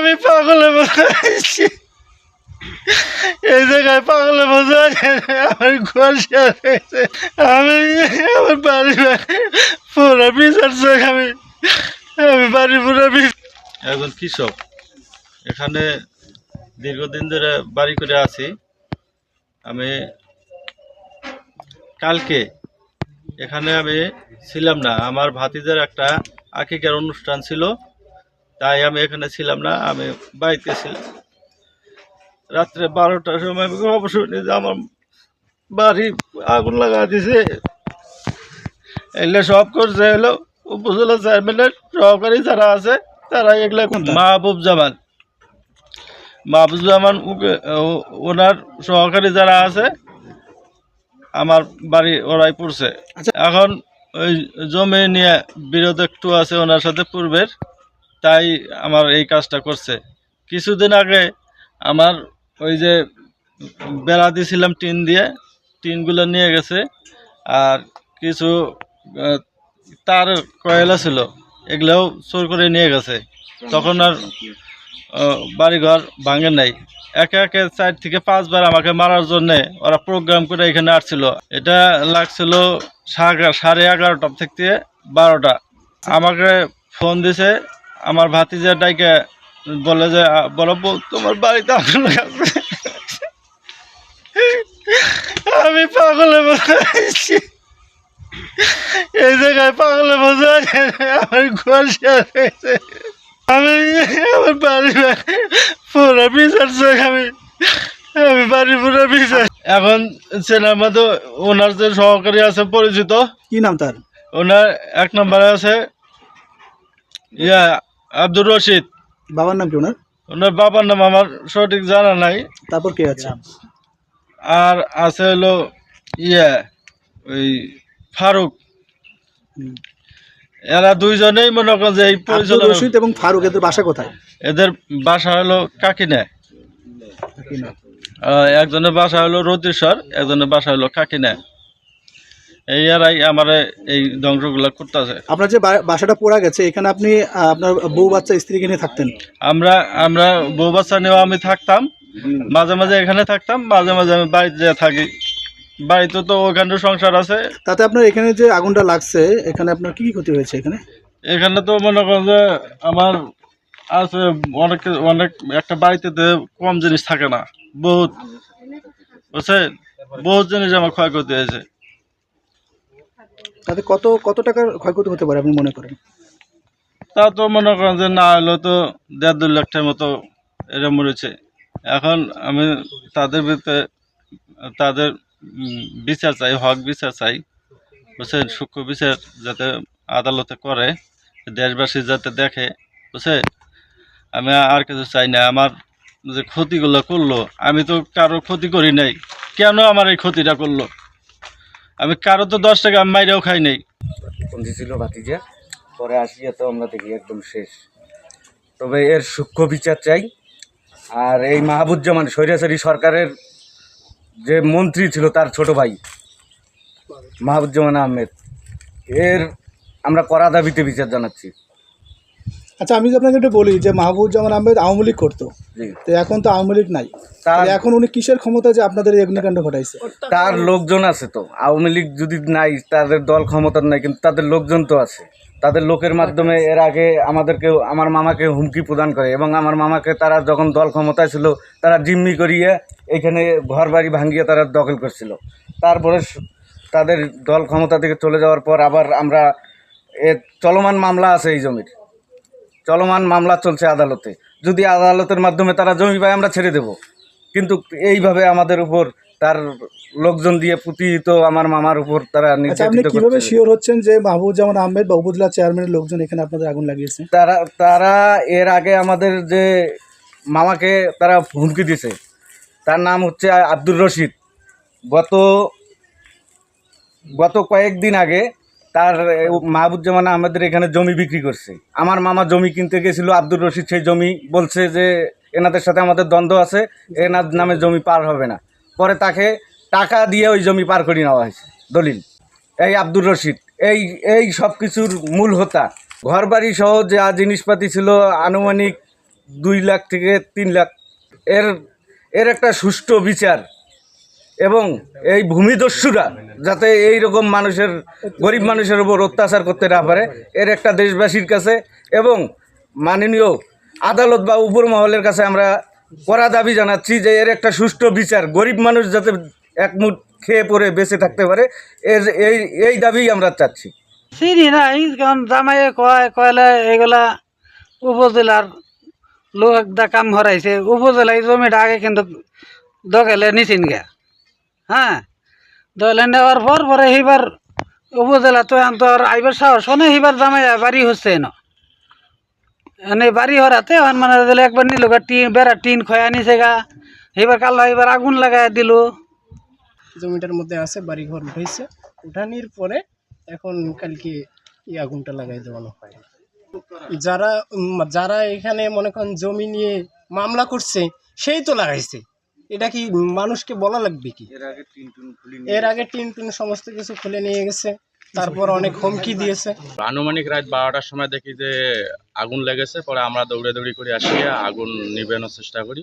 আমি পাগলে বসেছি এই জায়গায় পাগলে বসে আমার ঘর হয়েছে। আমি আমার বাড়ি পুরো বিচার চাই আমি। আমি বাড়ি পুরো একজন কৃষক এখানে দীর্ঘদিন ধরে বাড়ি করে আছি। আমি কালকে এখানে আমি ছিলাম না। আমার ভাতিজার একটা আকিকার অনুষ্ঠান ছিল। তাই আমি এখানে ছিলাম না আমি বাড়িতে ছিলাম। রাত্রে বারোটার সময় আমি খবর শুনি যে আমার বাড়ি আগুন লাগা দিছে। এগুলো সব করছে হলো উপজেলা চেয়ারম্যানের সহকারী যারা আছে তারা এগুলো মাহবুব জামান। মাহবুব জামান ওনার সহকারী যারা আছে আমার বাড়ি ওরাই পড়ছে। আচ্ছা। এখন ওই জমি নিয়ে বিরোধ একটু আছে ওনার সাথে পূর্বের। তাই আমার এই কাজটা করছে। কিছুদিন আগে আমার ওই যে বেড়া দিয়েছিলাম টিন দিয়ে, টিনগুলো নিয়ে গেছে। আর কিছু তার কয়লা ছিল, এগুলোও চোর করে নিয়ে গেছে। তখন আর বাড়িঘর ভাঙে নাই। একে একে চার থেকে পাঁচবার আমাকে মারার জন্যে ওরা প্রোগ্রাম করে এখানে আসছিল। এটা লাগছিল সাড়ে এগারোটা থেকে বারোটা। আমাকে ফোন দিছে আমার ভাতিজা ডাইকে বলে যে বলো তোমার বাড়িতে আগুন লাগছে আমি পাগলে বসেছি এই জায়গায় পাগলে বসে আমার ঘর শেষ হয়েছে। আমি আমার বাড়ি পুরো বিচার আমি। আমি বাড়ি পুরো বিচার। এখন সিনেমা তো ওনার যে সহকারী আছে পরিচিত। কি নাম তার? ওনার এক নম্বরে আছে ইয়া আব্দুর রশিদ। বাবার নাম কি ওনার? ওনার বাবার নাম আমার সঠিক জানা নাই। তারপর কে আছে? আর আছে হলো ইয়া ওই ফারুক। এরা দুইজনেই মনে করেন যে এই পরিচালনা রশিদ এবং ফারুক এদের বাসা কোথায়? এদের বাসা হলো কাকিনা। একজনের বাসা হলো রতিশ্বর একজনের বাসা হলো কাকিনা। এই এরাই আমার এই ধ্বংসগুলো করতেছে। আপনার যে বাসাটা পোড়া গেছে এখানে আপনি আপনার বউ বাচ্চা স্ত্রীকে নিয়ে থাকতেন? আমরা আমরা বউ বাচ্চা নিয়েও আমি থাকতাম। মাঝে মাঝে এখানে থাকতাম মাঝে মাঝে আমি বাড়িতে থাকি। বাড়িতে তো ওখানে সংসার আছে। তাতে আপনার এখানে যে আগুনটা লাগছে এখানে আপনার কি কি ক্ষতি হয়েছে এখানে? এখানে তো মনে করেন যে আমার আছে অনেক অনেক একটা বাড়িতে কম জিনিস থাকে না। বহুত বুঝছেন? বহুত জিনিস আমার ক্ষয়ক্ষতি হয়েছে। তাতে কত কত টাকার ক্ষয়ক্ষতি হতে পারে আপনি মনে করেন? তা তো মনে করেন যে না হলেও তো দেড় দুই লাখটার মতো এরা মরেছে। এখন আমি তাদের ভিতরে, তাদের বিচার চাই, হক বিচার চাই, বুঝছেন? সূক্ষ্ম বিচার যাতে আদালতে করে, দেশবাসী যাতে দেখে বুঝছে আমি আর কিছু চাই না। আমার যে ক্ষতিগুলো করল, আমি তো কারও ক্ষতি করি নাই। কেন আমার এই ক্ষতিটা করল? আমি কারও তো দশ টাকা আমি মাইরেও খাই নাই। ছিল ভাতিজা। পরে আসিয়া তো আমরা দেখি একদম শেষ। তবে এর সূক্ষ্ম বিচার চাই। আর এই মাহবুজ্জামান স্বৈরাচারী সরকারের যে মন্ত্রী ছিল তার ছোট ভাই মাহবুজ্জামান আহমেদ, এর আমরা করা দাবিতে বিচার জানাচ্ছি। আচ্ছা আমি আপনাকে একটু বলি যে মাহবুবুজ্জামান আহমেদ আওয়ামী লীগ করতো। তো এখন তো আওয়ামী লীগ নাই। তার এখন উনি কিসের ক্ষমতা যে আপনাদের অগ্নিকাণ্ড ঘটাইছে? তার লোকজন আছে তো। আওয়ামী লীগ যদি নাই তাদের দল ক্ষমতার নাই কিন্তু তাদের লোকজন তো আছে। তাদের লোকের মাধ্যমে এর আগে আমাদেরকে আমার মামাকে হুমকি প্রদান করে এবং আমার মামাকে তারা যখন দল ক্ষমতায় ছিল তারা জিম্মি করিয়ে এখানে ঘর বাড়ি ভাঙিয়ে তারা দখল করছিল। তারপরে তাদের দল ক্ষমতা থেকে চলে যাওয়ার পর আবার আমরা এ চলমান মামলা আছে এই জমির। চলমান মামলা চলছে আদালতে। যদি আদালতের মাধ্যমে তারা জমি পায় আমরা ছেড়ে দেব। কিন্তু এইভাবে আমাদের উপর তার লোকজন দিয়ে পুতিত আমার মামার উপর তারা আচ্ছা আপনি কীভাবে শিওর হচ্ছেন যে মাহবুবুজ্জামান আহমেদ বা উপজেলা চেয়ারম্যানের লোকজন এখানে আপনাদের আগুন লাগিয়েছে? তারা তারা এর আগে আমাদের যে মামাকে তারা হুমকি দিয়েছে তার নাম হচ্ছে আব্দুর রশিদ। গত গত কয়েকদিন আগে তার মাহবুজ্জামান আমাদের এখানে জমি বিক্রি করছে। আমার মামা জমি কিনতে গেছিল, আব্দুর রশিদ সেই জমি বলছে যে, এনাদের সাথে আমাদের দ্বন্দ্ব আছে, এনার নামে জমি পার হবে না। পরে তাকে টাকা দিয়ে ওই জমি পার করে নেওয়া হয়েছে, দলিল। এই আব্দুর রশিদ, এই এই সব কিছুর মূল হোতা। ঘর বাড়ি সহ যা জিনিসপাতি ছিল, আনুমানিক দুই লাখ থেকে তিন লাখ। এর এর একটা সুষ্ঠু বিচার এবং এই ভূমিদস্যুরা যাতে এই রকম মানুষের, গরিব মানুষের উপর অত্যাচার করতে না পারে, এর একটা দেশবাসীর কাছে এবং মাননীয় আদালত বা উপর মহলের কাছে আমরা করা দাবি জানাচ্ছি যে এর একটা সুষ্ঠু বিচার, গরিব মানুষ যাতে একমুঠ খেয়ে পরে বেঁচে থাকতে পারে, এর এই এই দাবি আমরা চাচ্ছি। চিনি নাই, কারণ জামাইয়ে কয়, কয়লে এগুলা উপজেলার লোক একটা কাম হরাইছে, উপজেলায় জমিটা আগে কিন্তু দখলে নিচিন গে হ্যাঁ? দখলে নেওয়ার পর পরে এইবার উপজেলা তো এখন তো আর আইবার সাহস শোনে এইবার জামাই বাড়ি হচ্ছে ন। এনে বাড়ি হরাতে এখন মানে দিলে একবার নিল গা, টিন বেড়া টিন খয়া নিছে গা, এইবার কালো এবার আগুন লাগাই দিল। জমিটার মধ্যে আছে বাড়ি ঘর উঠেছে। উঠানির পরে এখন কালকে এই আগুনটা লাগাই দেওয়ানো হয়। যারা যারা এখানে মনে করেন জমি নিয়ে মামলা করছে, সেই তো লাগাইছে। এটা কি মানুষকে বলা লাগবে কি? এর আগে টিন টুন সমস্ত কিছু খুলে নিয়ে গেছে তারপর অনেক হুমকি দিয়েছে। আনুমানিক রাত বারোটার সময় দেখি যে আগুন লেগেছে পরে আমরা দৌড়ে দৌড়ি করে আসিয়া আগুন নিবানোর চেষ্টা করি।